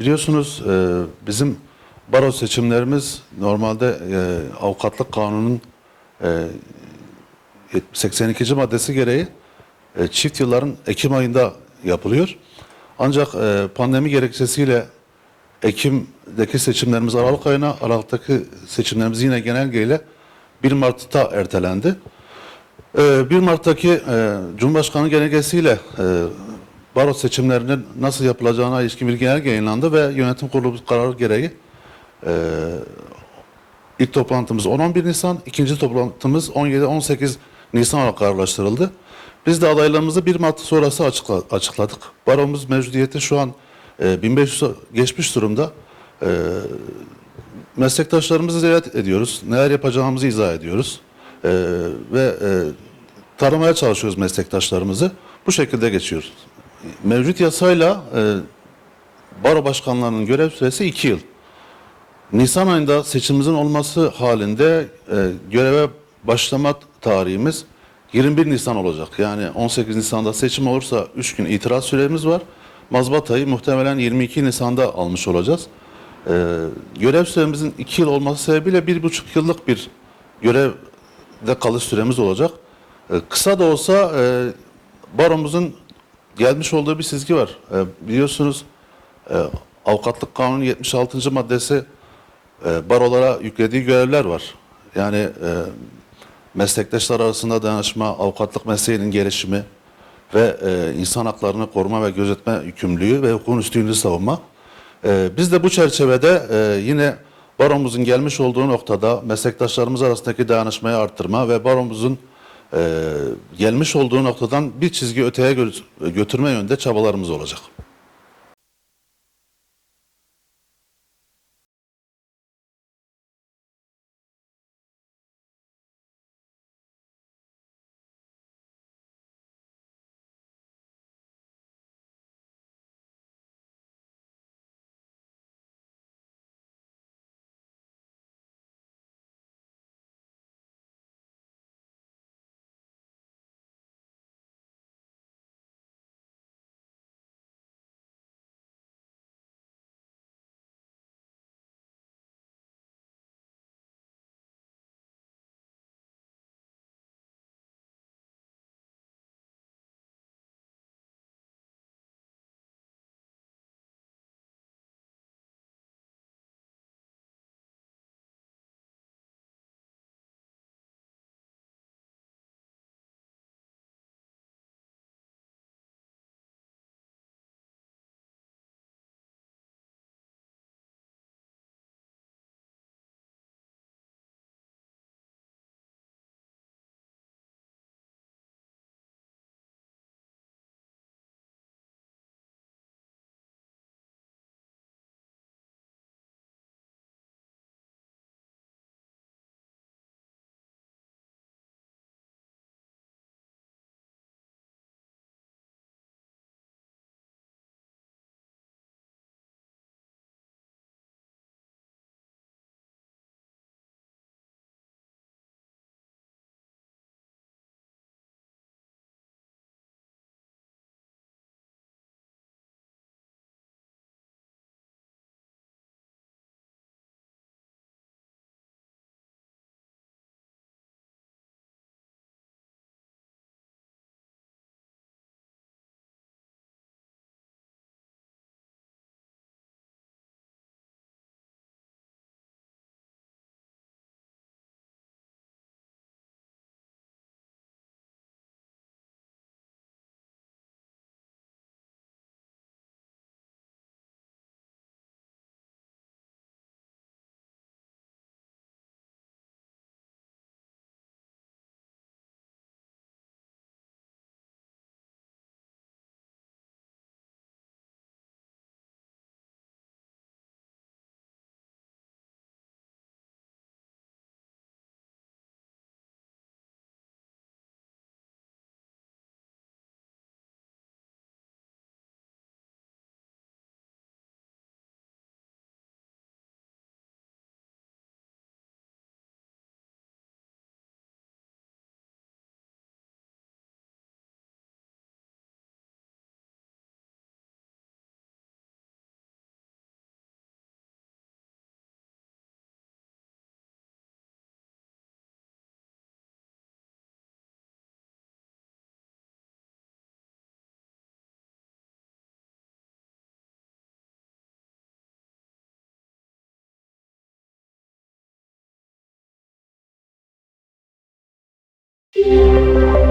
biliyorsunuz e, bizim baro seçimlerimiz normalde e, avukatlık kanunun e, 82. maddesi gereği e, çift yılların Ekim ayında yapılıyor. Ancak e, pandemi gerekçesiyle Ekim'deki seçimlerimiz Aralık ayına, Aralık'taki seçimlerimiz yine genelgeyle 1 Mart'ta ertelendi. Ee, 1 Mart'taki e, Cumhurbaşkanı genelgesiyle e, baro seçimlerinin nasıl yapılacağına ilişkin bir genelge yayınlandı ve yönetim kurulu kararı gereği e, ilk toplantımız 10-11 Nisan, ikinci toplantımız 17-18 Nisan olarak kararlaştırıldı. Biz de adaylarımızı 1 Mart sonrası açıkla- açıkladık. Baromuz mevcudiyeti şu an e, 1500 geçmiş durumda. E, meslektaşlarımızı ziyaret ediyoruz. Neler yapacağımızı izah ediyoruz. Ee, ve e, taramaya çalışıyoruz meslektaşlarımızı. Bu şekilde geçiyoruz. Mevcut yasayla e, baro başkanlarının görev süresi 2 yıl. Nisan ayında seçimimizin olması halinde e, göreve başlama tarihimiz 21 Nisan olacak. Yani 18 Nisan'da seçim olursa 3 gün itiraz süremiz var. Mazbatayı muhtemelen 22 Nisan'da almış olacağız. Ee, görev süremizin 2 yıl olması sebebiyle 1,5 yıllık bir görevde kalış süremiz olacak. Ee, kısa da olsa e, baromuzun gelmiş olduğu bir çizgi var. Ee, biliyorsunuz e, avukatlık kanunun 76. maddesi e, barolara yüklediği görevler var. Yani e, meslektaşlar arasında dayanışma, avukatlık mesleğinin gelişimi ve e, insan haklarını koruma ve gözetme yükümlülüğü ve hukukun üstünlüğü savunma. E, biz de bu çerçevede e, yine baromuzun gelmiş olduğu noktada meslektaşlarımız arasındaki dayanışmayı arttırma ve baromuzun e, gelmiş olduğu noktadan bir çizgi öteye gö- götürme yönünde çabalarımız olacak. Música